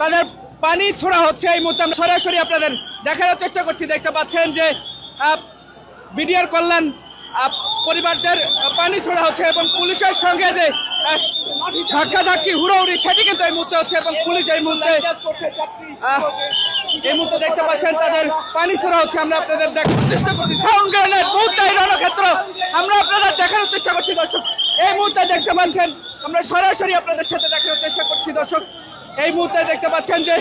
তাদের পানি ছোড়া হচ্ছে এই মুহূর্তে। আমরা সরাসরি আপনাদের দেখানোর চেষ্টা করছি। দেখতে পাচ্ছেন যে বিডিআর কল্যাণ পরিবারদের পানি ছোড়া হচ্ছে এবং পুলিশের সঙ্গে যে ধাক্কা ধাক্কি হুড়োহুড়ি, সেটি কিন্তু এই মুহূর্তে হচ্ছে এবং পুলিশ এই মুহূর্তে এই মুহূর্তে দেখতে পাচ্ছেন তাদের পানি ছোড়া হচ্ছে। আমরা আপনাদের দেখানোর চেষ্টা করছি। সাউন্ড মুহূর্তে রণক্ষেত্র। আমরা আপনাদের দেখানোর চেষ্টা করছি, দর্শক। এই মুহূর্তে দেখতে পাচ্ছেন, আমরা সরাসরি আপনাদের সাথে দেখানোর চেষ্টা করছি, দর্শক। এই মুহূর্তে দেখতে পাচ্ছেন যে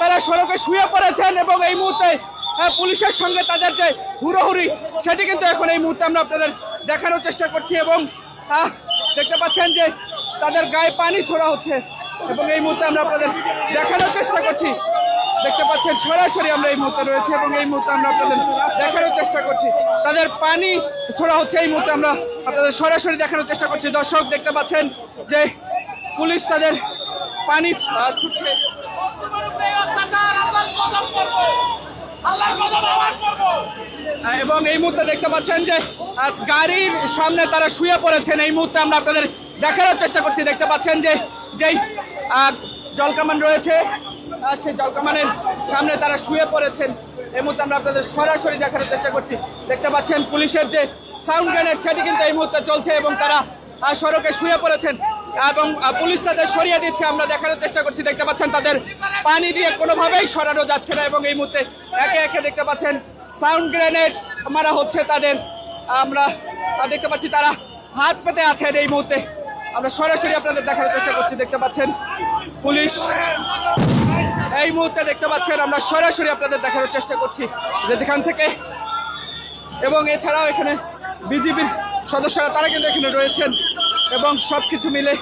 তারা সড়কে শুয়ে পড়েছেন এবং এই মুহূর্তে আহ, পুলিশের সঙ্গে তাদের যে হুড়োহুড়ি সেটি কিন্তু এখন এই মুহূর্তে আমরা আপনাদের দেখানোর চেষ্টা করছি এবং দেখতে পাচ্ছেন যে তাদের গায়ে পানি ছোড়া হচ্ছে এবং এই মুহূর্তে আমরা আপনাদের দেখানোর চেষ্টা করছি। দেখতে পাচ্ছেন সরাসরি আমরা এই মুহূর্তে রয়েছে এবং এই মুহূর্তে আমরা আপনাদের দেখানোর চেষ্টা করছি। তাদের পানি ছোড়া হচ্ছে এই মুহূর্তে আমরা আপনাদের সরাসরি দেখানোর চেষ্টা করছি। দর্শক দেখতে পাচ্ছেন যে পুলিশ তাদের পানি ছুটছে। এবং এই মুহূর্তে দেখতে পাচ্ছেন যে গাড়ির সামনে তারা শুয়ে পড়েছেন। এই মুহূর্তে আমরা আপনাদের দেখানোর চেষ্টা করছি। দেখতে পাচ্ছেন যে, যেই জলকামান রয়েছে সেই জলকামানের সামনে তারা শুয়ে পড়েছেন। এই মুহূর্তে আমরা আপনাদের সরাসরি দেখানোর চেষ্টা করছি। দেখতে পাচ্ছেন পুলিশের যে সাউন্ড গ্রেনেড, সেটি কিন্তু এই মুহূর্তে চলছে এবং তারা সড়কে শুয়ে পড়েছেন। এবং পুলিশ তাদের সরিয়ে দিচ্ছে। আমরা দেখানোর চেষ্টা করছি, দেখতে পাচ্ছেন তাদের পানি দিয়ে কোনোভাবেই সরানো যাচ্ছে না এবং এই মুহূর্তে একে একে দেখতে পাচ্ছেন, সাউন্ড গ্রেনেড মারা হচ্ছে তাদের। আমরা দেখতে পাচ্ছি তারা হাত পেতে আছেন এই মুহূর্তে। আমরা সরাসরি আপনাদের দেখানোর চেষ্টা করছি, দেখতে পাচ্ছেন পুলিশ। এই মুহূর্তে দেখতে পাচ্ছেন, আমরা সরাসরি আপনাদের দেখানোর চেষ্টা করছি যে যেখান থেকে এবং এছাড়াও এখানে বিজিবির সদস্যরা, তারা কিন্তু এখানে রয়েছেন। এবং সব কিছু মিলে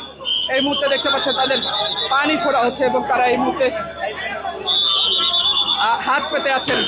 এই মুহূর্তে দেখতে পাচ্ছেন তাদের পানি ছোড়া হচ্ছে এবং তারা এই মুহূর্তে হাত পেতে আছেন।